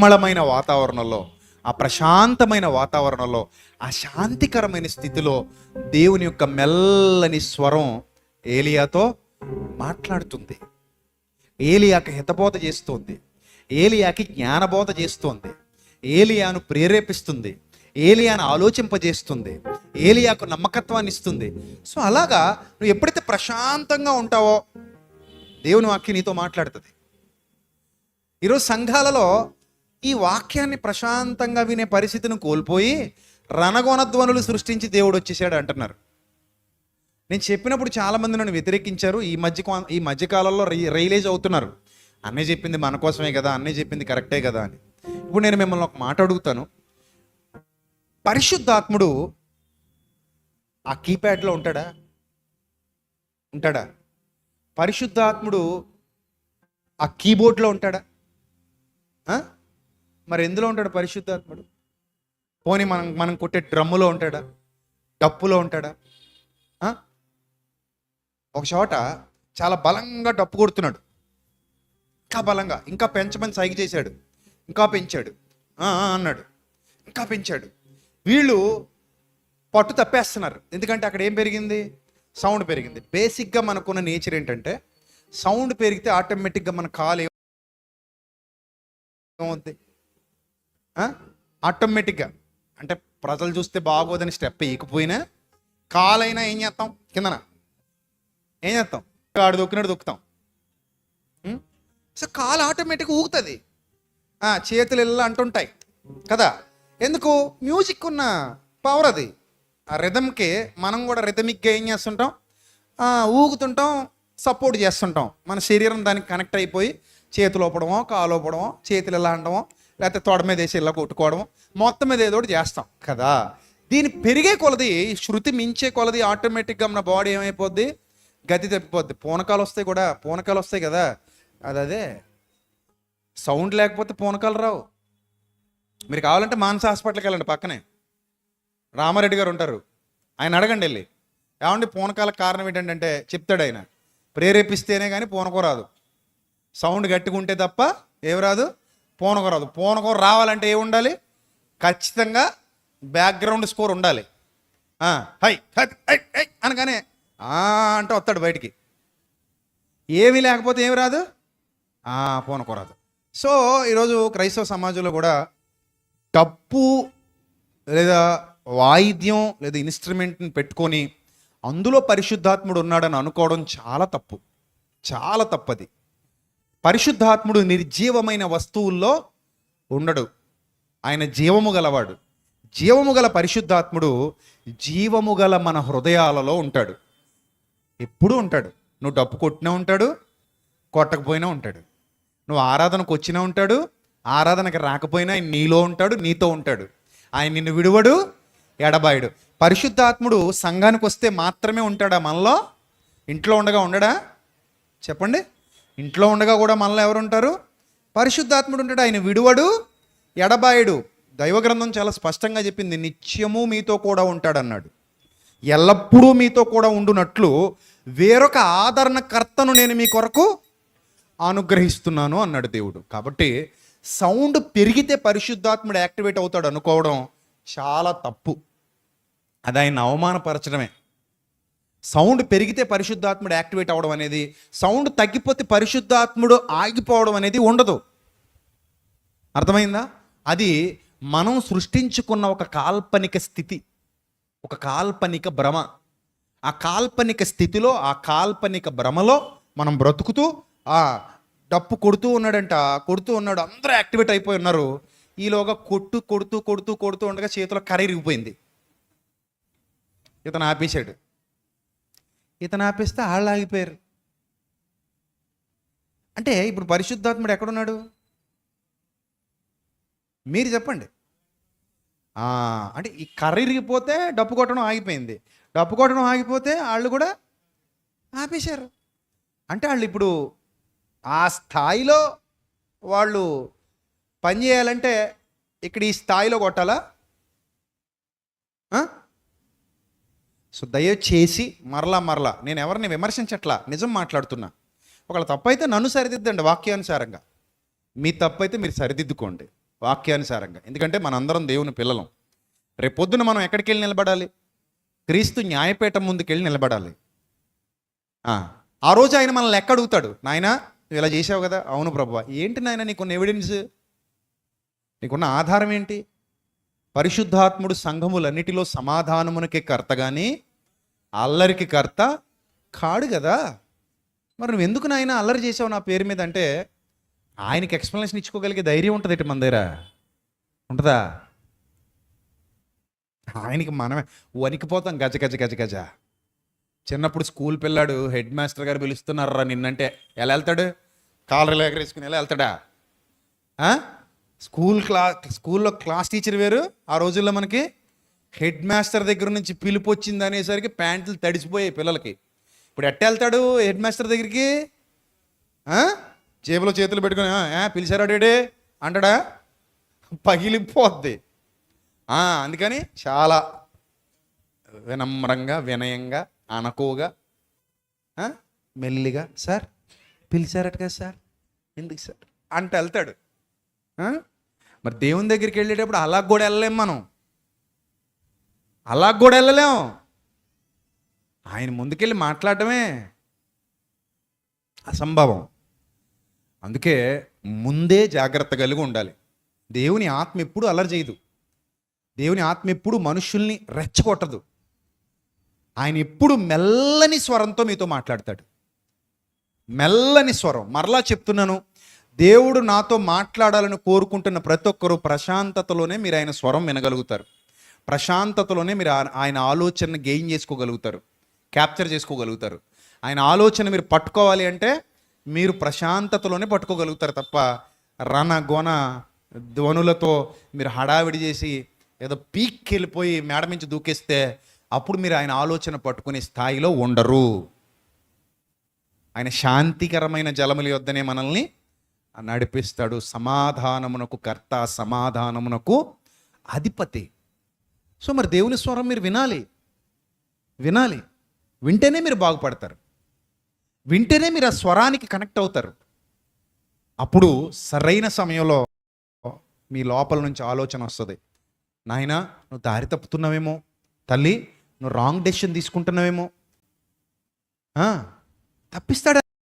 నిర్మలమైన వాతావరణంలో ఆ ప్రశాంతమైన వాతావరణంలో ఆ శాంతికరమైన స్థితిలో దేవుని యొక్క మెల్లని స్వరం ఏలియాతో మాట్లాడుతుంది. ఏలియాకి హితబోధ చేస్తుంది. ఏలియాకి జ్ఞానబోధ చేస్తుంది. ఏలియాను ప్రేరేపిస్తుంది. ఏలియాను ఆలోచింపజేస్తుంది. ఏలియాకు నమ్మకత్వాన్ని ఇస్తుంది. సో అలాగా నువ్వు ఎప్పుడైతే ప్రశాంతంగా ఉంటావో దేవుని వాక్యం నీతో మాట్లాడుతుంది. ఈరోజు సంఘాలలో ఈ వాక్యాన్ని ప్రశాంతంగా వినే పరిస్థితిని కోల్పోయి రణగొనధ్వనులు సృష్టించి దేవుడు వచ్చేసాడు అంటున్నారు. నేను చెప్పినప్పుడు చాలా మంది నన్ను వ్యతిరేకించారు. ఈ మధ్య ఈ మధ్యకాలంలో రైలేజ్ అవుతున్నారు. అన్నయ్య చెప్పింది మన కోసమే కదా అన్నయ్య చెప్పింది కరెక్టే కదా అని. ఇప్పుడు నేను మిమ్మల్ని ఒక మాట అడుగుతాను. పరిశుద్ధాత్ముడు ఆ కీప్యాడ్లో ఉంటాడా? ఉంటాడా? పరిశుద్ధాత్ముడు ఆ కీబోర్డ్లో ఉంటాడా? మరి ఎందులో ఉంటాడు పరిశుద్ధాత్ముడు? పోనీ మనం మనం కొట్టే డ్రమ్ములో ఉంటాడా? డప్పులో ఉంటాడా? ఒక చోట చాలా బలంగా డప్పు కొడుతున్నాడు. ఇంకా బలంగా ఇంకా పెంచమని సైగ చేశాడు. ఇంకా పెంచాడు. అన్నాడు. ఇంకా పెంచాడు. వీళ్ళు పట్టు తప్పేస్తున్నారు. ఎందుకంటే అక్కడ ఏం పెరిగింది? సౌండ్ పెరిగింది. బేసిక్గా మనకున్న నేచర్ ఏంటంటే సౌండ్ పెరిగితే ఆటోమేటిక్గా మన కాలు ఏమవుద్ది? ఆటోమేటిక్గా అంటే ప్రజలు చూస్తే బాగోదని స్టెప్ వేయకపోయినా కాలైనా ఏం చేస్తాం? కిందన. ఏం చేస్తాం? ఆడు దొక్కినాడు దొక్కుతాం. సో కాలు ఆటోమేటిక్గా ఊగుతుంది. చేతులు ఇలా అంటుంటాయి. కదా? ఎందుకు? మ్యూజిక్ ఉన్న పవర్ అది. ఆ రిథమ్కి మనం కూడా రిథమిక్గా ఏం చేస్తుంటాం? ఊగుతుంటాం సపోర్ట్ చేస్తుంటాం. మన శరీరం దానికి కనెక్ట్ అయిపోయి చేతులు ఒప్పడమో కాలు ఒప్పడమో చేతులు ఇలా అంటమో లేకపోతే తోడ మీద వేసి ఇలా కొట్టుకోవడం మొత్తం మీద ఏదో ఒకటి చేస్తాం. కదా? దీని పెరిగే కొలది శృతి మించే కొలది ఆటోమేటిక్గా మన బాడీ ఏమైపోద్ది? గతి తప్పిపోద్ది. పూనకాలు వస్తాయి కూడా. పూనకాలు వస్తాయి కదా? అది అదే సౌండ్ లేకపోతే పూనకాలు రావు. మీరు కావాలంటే మానస హాస్పిటల్కి వెళ్ళండి పక్కనే. రామారెడ్డి గారు ఉంటారు. ఆయన అడగండి వెళ్ళి. ఏమండి పూనకాలకు కారణం ఏంటంటే చెప్తాడు ఆయన. ప్రేరేపిస్తేనే కానీ పూనకం రాదు. సౌండ్ గట్టిగా ఉంటే తప్ప ఏమి రాదు. పూనకం రాదు పూనకం రావాలంటే ఏమి ఉండాలి ఖచ్చితంగా బ్యాక్గ్రౌండ్ స్కోర్ ఉండాలి. హై హై, హై, హై అనగానే అంటే వస్తాడు బయటికి. ఏమీ లేకపోతే ఏమి రాదు? ఆ, పూనకం రాదు. సో ఈరోజు క్రైస్తవ సమాజంలో కూడా డప్పు లేదా వాయిద్యం లేదా ఇన్స్ట్రుమెంట్ని పెట్టుకొని అందులో పరిశుద్ధాత్ముడు ఉన్నాడని అనుకోవడం చాలా తప్పు. చాలా తప్పది. పరిశుద్ధాత్ముడు నిర్జీవమైన వస్తువుల్లో ఉండడు. ఆయన జీవము గలవాడు. జీవము గల పరిశుద్ధాత్ముడు జీవము గల మన హృదయాలలో ఉంటాడు. ఎప్పుడూ ఉంటాడు. నువ్వు డప్పు కొట్టినా ఉంటాడు కొట్టకపోయినా ఉంటాడు. నువ్వు ఆరాధనకు వచ్చినా ఉంటాడు ఆరాధనకి రాకపోయినా ఆయన నీలో ఉంటాడు నీతో ఉంటాడు. ఆయన నిన్ను విడువడు ఎడబాయుడు. పరిశుద్ధాత్ముడు సంఘానికి వస్తే మాత్రమే ఉంటాడా మనలో? ఇంట్లో ఉండగా ఉండడా? చెప్పండి. ఇంట్లో ఉండగా కూడా మనలో ఎవరుంటారు? పరిశుద్ధాత్ముడు ఉంటాడు. ఆయన విడువడు ఎడబాయుడు. దైవగ్రంథం చాలా స్పష్టంగా చెప్పింది. నిత్యము మీతో కూడా ఉంటాడన్నాడు. ఎల్లప్పుడూ మీతో కూడా ఉండునట్లు వేరొక ఆదరణకర్తను నేను మీ కొరకు అనుగ్రహిస్తున్నాను అన్నాడు దేవుడు. కాబట్టి సౌండ్ పెరిగితే పరిశుద్ధాత్ముడు యాక్టివేట్ అవుతాడు అనుకోవడం చాలా తప్పు. అది ఆయన అవమానపరచడమే. సౌండ్ పెరిగితే పరిశుద్ధాత్ముడు యాక్టివేట్ అవ్వడం అనేది సౌండ్ తగ్గిపోతే పరిశుద్ధాత్ముడు ఆగిపోవడం అనేది ఉండదు. అర్థమైందా? అది మనం సృష్టించుకున్న ఒక కాల్పనిక స్థితి ఒక కాల్పనిక భ్రమ. ఆ కాల్పనిక స్థితిలో ఆ కాల్పనిక భ్రమలో మనం బ్రతుకుతూ ఆ డప్పు కొడుతూ ఉన్నాడంట కొడుతూ ఉన్నాడు అందరూ యాక్టివేట్ అయిపోయి ఉన్నారు. ఈలోగా కొట్టు కొడుతూ కొడుతూ కొడుతూ ఉండగా చేతిలో కర్ర ఇరిగిపోయింది. ఇతను ఆపేశాడు. ఇతను ఆపేస్తే వాళ్ళు ఆగిపోయారు. అంటే ఇప్పుడు పరిశుద్ధాత్ముడు ఎక్కడున్నాడు? మీరు చెప్పండి. అంటే ఈ కర్ర ఇరిగిపోతే డప్పు కొట్టడం ఆగిపోయింది. డప్పు కొట్టడం ఆగిపోతే వాళ్ళు కూడా ఆపేశారు. అంటే వాళ్ళు ఇప్పుడు ఆ స్థాయిలో వాళ్ళు పని చేయాలంటే ఇక్కడ ఈ స్థాయిలో కొట్టాలా? సో దయచేసి మరలా మరలా నేను ఎవరిని విమర్శించట్లా నిజం మాట్లాడుతున్నా. ఒకవేళ తప్పైతే నన్ను సరిదిద్దండి వాక్యానుసారంగా. మీ తప్పైతే మీరు సరిదిద్దుకోండి వాక్యానుసారంగా. ఎందుకంటే మనందరం దేవుని పిల్లలం. రేపొద్దున మనం ఎక్కడికి వెళ్ళి నిలబడాలి? క్రీస్తు న్యాయపీఠం ముందుకెళ్ళి నిలబడాలి. ఆ, రోజు ఆయన మనల్ని ఎక్కడుగుతాడు నాయన నువ్వు ఇలా చేసావు కదా? అవును ప్రభు ఏంటి నాయన నీకున్న ఎవిడెన్స్ నీకున్న ఆధారం ఏంటి? పరిశుద్ధాత్ముడు సంఘములన్నిటిలో సమాధానమునకే కర్త కానీ అల్లరికి కర్త కాడు కదా మరి నువ్వు ఎందుకు నాయన అల్లరి చేసావు నా పేరు మీద అంటే ఆయనకి ఎక్స్ప్లెనేషన్ ఇచ్చుకోగలిగే ధైర్యం ఉంటుంది ఇటు మన దగ్గర. ఉంటుందా? ఆయనకి మనమే. వణికిపోతాం గజ గజ గజ గజ. చిన్నప్పుడు స్కూల్ పిల్లాడు హెడ్ మాస్టర్ గారు పిలుస్తున్నారా నిన్నంటే? ఎలా వెళ్తాడు? కాలర్ ఎగరేసుకుని ఎలా వెళ్తాడా? ఆ? స్కూల్ క్లా స్కూల్లో క్లాస్ టీచర్ వేరు. ఆ రోజుల్లో మనకి హెడ్ మాస్టర్ దగ్గర నుంచి పిలుపు వచ్చింది అనేసరికి ప్యాంట్లు తడిసిపోయాయి పిల్లలకి. ఇప్పుడు ఎట్ట వెళ్తాడు హెడ్ మాస్టర్ దగ్గరికి? జేబులో చేతులు పెట్టుకుని పిలిచారా డేడే? అంటాడా? పగిలిపోద్ది. అందుకని చాలా వినమ్రంగా వినయంగా అనకోగా మెల్లిగా సార్ పిలిచారట కదా సార్ ఎందుకు సార్? అంటే వెళ్తాడు. మరి దేవుని దగ్గరికి వెళ్ళేటప్పుడు అలా కూడా వెళ్ళలేం మనం. అలా కూడా వెళ్ళలేం. ఆయన ముందుకెళ్ళి మాట్లాడటమే అసంభవం. అందుకే ముందే జాగ్రత్త కలిగి ఉండాలి. దేవుని ఆత్మ ఎప్పుడు అలర్ చేయదు. దేవుని ఆత్మ ఎప్పుడు మనుషుల్ని రెచ్చగొట్టదు. ఆయన ఎప్పుడు మెల్లని స్వరంతో మీతో మాట్లాడతాడు. మెల్లని స్వరం. మరలా చెప్తున్నాను దేవుడు నాతో మాట్లాడాలని కోరుకుంటున్న ప్రతి ఒక్కరూ ప్రశాంతతలోనే మీరు ఆయన స్వరం వినగలుగుతారు. ప్రశాంతతలోనే మీరు ఆయన ఆలోచనను గెయిన్ చేసుకోగలుగుతారు. క్యాప్చర్ చేసుకోగలుగుతారు. ఆయన ఆలోచన మీరు పట్టుకోవాలి అంటే మీరు ప్రశాంతతలోనే పట్టుకోగలుగుతారు తప్ప రణ గొన ధ్వనులతో మీరు హడావిడి చేసి ఏదో పీక్కి వెళ్ళిపోయి మేడ నుంచి దూకేస్తే అప్పుడు మీరు ఆయన ఆలోచన పట్టుకునే స్థాయిలో ఉండరు. ఆయన శాంతికరమైన జలముల యొద్దనే మనల్ని నడిపిస్తాడు. సమాధానమునకు కర్త సమాధానమునకు అధిపతి. సో మరి దేవుని స్వరం మీరు వినాలి. వినాలి. వింటేనే మీరు బాగుపడతారు. వింటేనే మీరు ఆ స్వరానికి కనెక్ట్ అవుతారు. అప్పుడు సరైన సమయంలో మీ లోపల నుంచి ఆలోచన వస్తుంది. నాయనా నువ్వు దారి తప్పుతున్నావేమో? తల్లి నువ్వు రాంగ్ డెసిషన్ తీసుకుంటున్నావేమో? ఆ, తప్పిస్తాడు